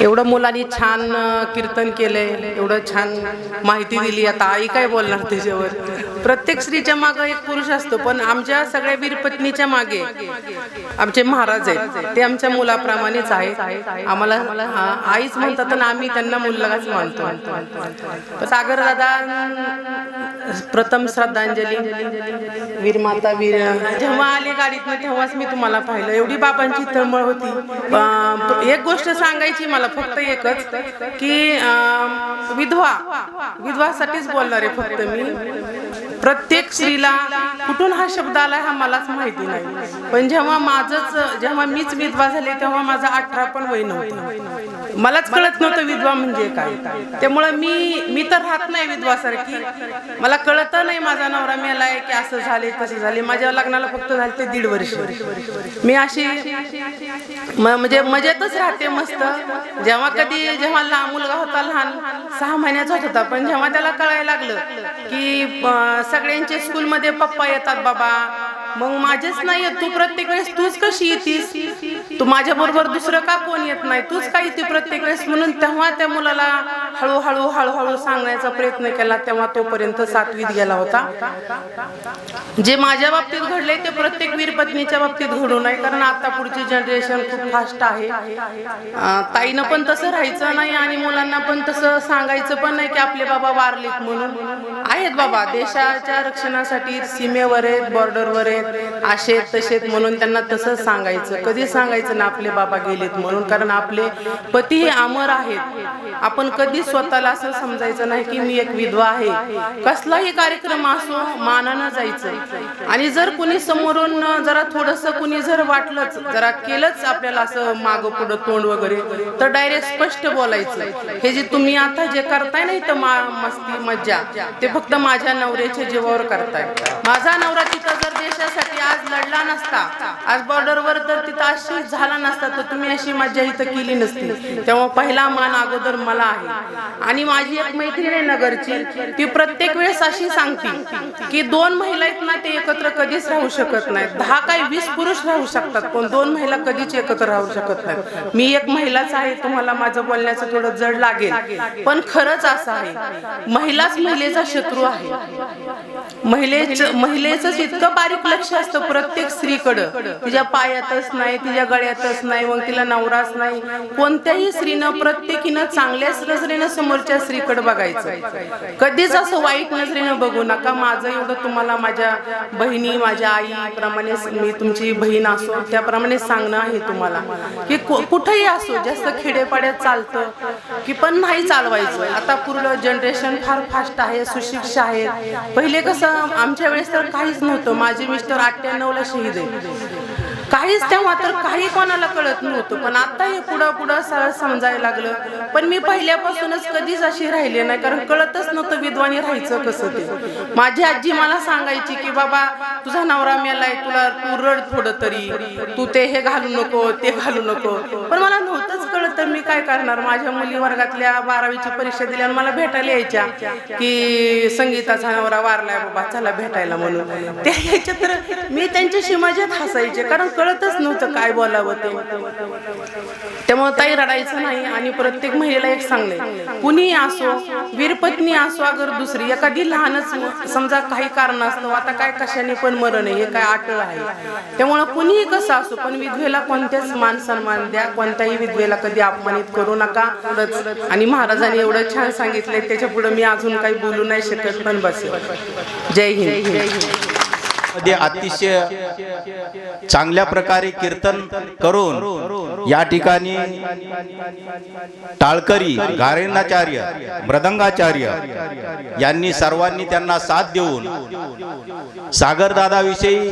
एवढं मुलांनी छान कीर्तन केलंय एवढं छान माहिती दिली. आता आई काय बोलणार त्याच्यावर? प्रत्येक स्त्रीच्या मागे एक पुरुष असतो पण आमच्या सगळ्या वीरपत्नीच्या मागे आमचे महाराज आहेत. ते आमच्या मुलाप्रमाणेच आहेत. आम्हाला आईच म्हणतात आणि आम्ही त्यांना मुलगाच मानतो. सागर दादा प्रथम श्रद्धांजली. वीरमाता वीर जेव्हा आले गाडीत तेव्हाच मी तुम्हाला पाहिलं. एवढी बाबांची तळमळ होती. एक गोष्ट सांगायची मला फक्त एकच की विधवा विधवासाठीच बोलणार आहे फक्त मी. प्रत्येक स्त्रीला कुठून हा शब्द आला हा मलाच माहिती नाही. पण जेव्हा माझंच जेव्हा मीच विधवा झाले तेव्हा माझा अठरा पण वय नव्हतं. मलाच कळत नव्हतं विधवा म्हणजे काय. त्यामुळं मी मी तर राहत नाही विधवासारखी. मला कळत नाही माझा नवरा मेलाय की असं झाले तसं झाले माझ्या लग्नाला फक्त झाले ते दीड वर्ष. मी अशी म्हणजे मजेतच राहते मस्त. जेव्हा कधी जेव्हा लहान मुलगा होता लहान सहा महिन्याचा होत होता पण जेव्हा त्याला कळायला लागलं की सगळ्यांचे स्कूलमध्ये पप्पा येतात बाबा. मग माझेच नाही येत. तू प्रत्येक वेळेस तूच कशी येतीस? तू माझ्या बरोबर दुसरं का कोण येत नाही? तूच का येते प्रत्येक वेळेस? म्हणून तेव्हा त्या मुलाला हळूहळू हळूहळू सांगण्याचा प्रयत्न केला तेव्हा तोपर्यंत सातवीत गेला होता. जे माझ्या बाबतीत घडले ते प्रत्येक वीर पत्नीच्या बाबतीत घडू नये कारण आता पुढची जनरेशन खूप फास्ट आहे. ताईनं पण तसं राहायचं नाही आणि मुलांना पण तसं सांगायचं पण नाही की आपले बाबा वारलेत म्हणून. आहेत बाबा देशाच्या रक्षणासाठी सीमेवर आहेत बॉर्डरवर आहेत असे तसेत म्हणून त्यांना तसं सांगायचं. कधी सांगायचं ना आपले बाबा गेलेत म्हणून कारण आपले पती हे अमर आहेत. आपण कधी स्वतःला असं समजायचं नाही की मी एक विधवा आहे. कसलाही कार्यक्रम असो मानानं जायचं. आणि जर कुणी समोरून जरा थोडस कुणी जर वाटलंच जरा केलंच आपल्याला असं मागं पुढं तोंड वगैरे तर डायरेक्ट स्पष्ट बोलायचं. हे जे तुम्ही आता जे करताय ना इथं मा मस्ती मज्जा ते फक्त माझ्या नवऱ्याच्या जीवावर करताय. माझा नवरा तिथं देशासाठी आज लढला नसता. आज बॉर्डरवर जर तिथं अशी झाला नसता तर तुम्ही अशी मज्जा इथं केली नसती. तेव्हा पहिला मान अगोदर मला आहे. आणि माझी एक मैत्रीण आहे नगरची ती प्रत्येक वेळेस अशी सांगते की दोन महिला आहेत ना ते एकत्र कधीच राहू शकत नाहीत. दहा काही वीस पुरुष राहू शकतात पण दोन महिला कधीच एकत्र राहू शकत नाहीत. मी एक महिलाच आहे तुम्हाला माझं बोलण्याचं थोडं जड लागेल. पण खरंच असं आहे महिलाच महिलेचा शत्रू आहे. महिलेच महिलेच इतकं बारीक लक्ष असतं प्रत्येक स्त्रीकडं. तिच्या पायातच नाही तिच्या गळ्यातच नाही मग तिला नवराच नाही. कोणत्याही स्त्रीनं प्रत्येकीनं चांगल्याच नजरेनं समोरच्या स्त्रीकडे बघायचं. कधीच असं वाईट नजरेनं बघू नका. माझं एवढं तुम्हाला माझ्या बहिणी माझ्या आई प्रमाणे मी तुमची बहीण असो त्याप्रमाणे सांगणं आहे तुम्हाला. की कु- कुठेही असो जास्त खेडेपाड्यात चालतं की पण नाही चालवायचं. आता पूर्ण जनरेशन फार फास्ट आहे सुशिक्ष आहे पहिले कसं आमच्या वेळेस तर काहीच नव्हतं. माझे मिस्टर अठ्ठ्याण्णवला शहीद आहे. काहीच तेव्हा तर काही कोणाला कळत नव्हतं. पण आता हे पुढं पुढं सरळ समजायला लागलं. पण मी पहिल्यापासूनच कधीच अशी राहिले नाही कारण कळतच नव्हतं विद्वानी राहायचं कसं ते. माझी आजी मला सांगायची की बाबा तुझा नवरा मेलाय तुला तू रड थोडं तरी. तू ते हे घालू नको ते घालू नको. पण मला नव्हतंच कळत तर मी काय करणार? माझ्या मुली वर्गातल्या बारावीची परीक्षा दिल्या आणि मला भेटायला यायच्या की संगीताचा नवरा वारलाय बाबा चला भेटायला म्हणून. त्या यायच्या तर मी त्यांच्याशी मजेत हसायचे कारण कळतच नव्हतं काय बोलावं ते. त्यामुळे ताई रडायचं नाही आणि प्रत्येक महिलेला एक सांगले कुणी असो वीरपत्नी असो अगर दुसरी एखादी लहानच समजा काही कारण असतं आता काय कशाने पण मरण आहे हे काय आटळ आहे. त्यामुळं कुणीही कसं असो पण विधवेला कोणत्याच मान सन्मान द्या कोणत्याही विधवेला कधी अपमानित करू नका. आणि महाराजांनी एवढं छान सांगितलंय त्याच्या पुढे मी अजून काही बोलू नाही शकत पण बस जय हिंद. जय हिंद. मध्ये अतिशय चांगल्या प्रकारे कीर्तन करून या ठिकाणी टाळकरी गारेनाचार्य मृदंगाचार्य यांनी सर्वांनी त्यांना साथ देऊन सागरदादाविषयी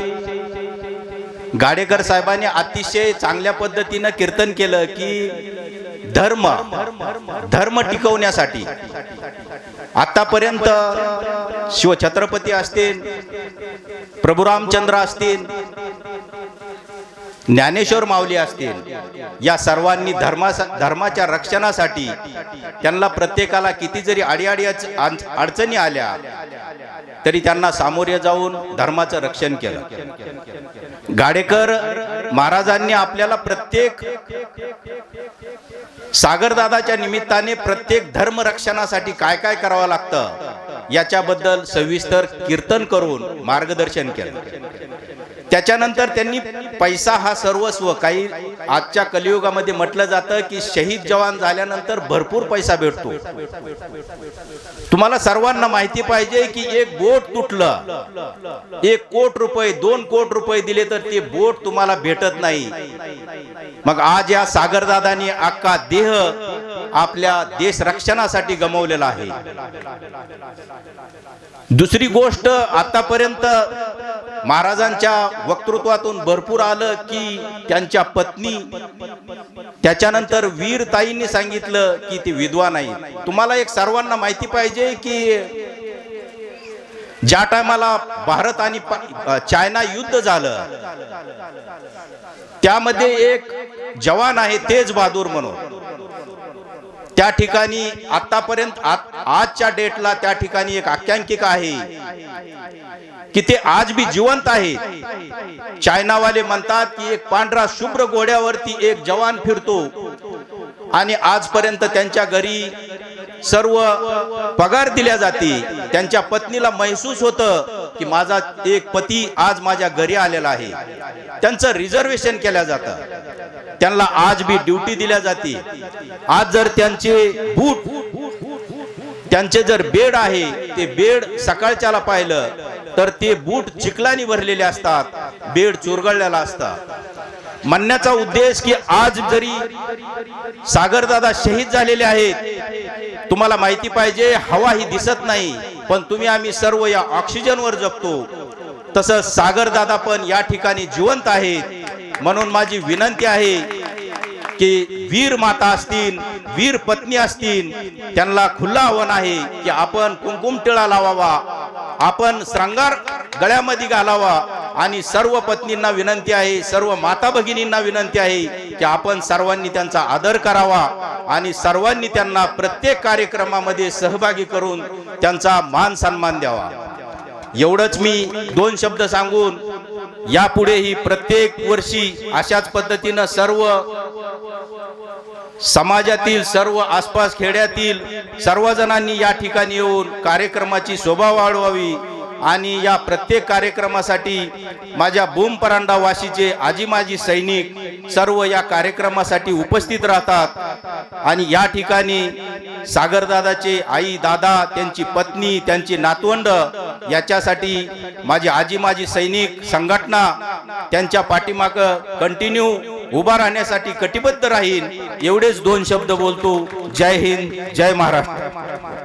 गाडेकर साहेबांनी अतिशय चांगल्या पद्धतीनं कीर्तन केलं की धर्म धर्म टिकवण्यासाठी. आतापर्यंत शिवछत्रपती असतील प्रभू रामचंद्र असतील ज्ञानेश्वर माऊली असतील या सर्वांनी धर्मा धर्माच्या रक्षणासाठी त्यांना प्रत्येकाला किती जरी अडीअडी अडचणी आल्या तरी त्यांना सामोरे जाऊन धर्माचं रक्षण केलं. गाडेकर महाराजांनी आपल्याला प्रत्येक सागरदादाच्या निमित्ताने प्रत्येक धर्मरक्षणासाठी काय काय करावं लागतं? याच्याबद्दल सविस्तर कीर्तन करून मार्गदर्शन केलं. त्याच्यानंतर त्यांनी पैसा हा सर्वस्व काही आजच्या कलियुगामध्ये म्हटलं जातं की शहीद जवान झाल्यानंतर भरपूर पैसा भेटतो. तुम्हाला सर्वांना माहिती पाहिजे की एक बोट तुटलं. एक कोट रुपये दोन कोट रुपये दिले तर ते बोट तुम्हाला भेटत नाही. मग आज या सागरदादानी अख्खा देह आपल्या देश रक्षणासाठी गमवलेला आहे. दुसरी गोष्ट आतापर्यंत महाराजांच्या वक्तृत्वातून भरपूर आलं की त्यांच्या पत्नी त्याच्यानंतर वीर ताईंनी सांगितलं की ती विधवा नाही. तुम्हाला एक सर्वांना माहिती पाहिजे की ज्या टायमाला भारत आणि चायना युद्ध झालं त्यामध्ये एक जवान आहे तेज बहादूर म्हणून. त्या ठिकाणी आतापर्यंत आजच्या डेटला त्या ठिकाणी एक आख्यांकिका आहे. की ते आज बी जिवंत आहे. चायनावाले म्हणतात की एक पांढरा शुभ्र घोड्यावरती एक जवान फिरतो. आणि आजपर्यंत त्यांच्या घरी सर्व पगार दिल्या जाते. त्यांच्या पत्नीला महसूस होतं की माझा एक पती आज माझ्या घरी आलेला आहे. त्यांचं रिझर्वेशन केलं जातं. त्यांना आज बी ड्युटी दिल्या जाते. आज जर त्यांचे बूट त्यांचे जर बेड आहे ते बेड सकाळच्याला पाहिलं तर ते बूट चिखलानी भरलेले असतात बेड चुरगळलेला असतात म्हणण्याचा उद्देश की आज जरी सागरदादा शहीद झालेले आहेत तुम्हाला माहिती पाहिजे हवा ही दिसत नाही पण तुम्ही आम्ही सर्व या ऑक्सिजनवर जगतो. तसंच सागरदादा पण या ठिकाणी जिवंत आहेत. म्हणून माझी विनंती आहे की वीर माता असतील वीर पत्नी असतील त्यांना खुल्ला आव्हान आहे की आपण कुंकुम टिळा लावावा आपण श्रंगार गळ्यामध्ये घालावा. आणि सर्व पत्नींना विनंती आहे सर्व माता भगिनींना विनंती आहे की आपण सर्वांनी त्यांचा आदर करावा आणि सर्वांनी त्यांना प्रत्येक कार्यक्रमामध्ये सहभागी करून त्यांचा मान सन्मान द्यावा. एवढंच मी दोन शब्द सांगून यापुढेही प्रत्येक वर्षी अशाच पद्धतीनं सर्व समाजातील सर्व आसपास खेड्यातील सर्वजणांनी या ठिकाणी येऊन कार्यक्रमाची शोभा वाढवावी आणि या प्रत्येक कार्यक्रमासाठी माझ्या बूम परांडा वाशीचे आजी माजी सैनिक सर्व या कार्यक्रमासाठी उपस्थित राहतात. आणि या ठिकाणी सागरदादाचे आई दादा त्यांची पत्नी त्यांची नातवंड याच्यासाठी माझी आजी माजी सैनिक संघटना त्यांच्या पाठीमाग कंटिन्यू उभा राहण्यासाठी कटिबद्ध राहील एवढेच दोन शब्द बोलतो. जय हिंद जय महाराष्ट्र.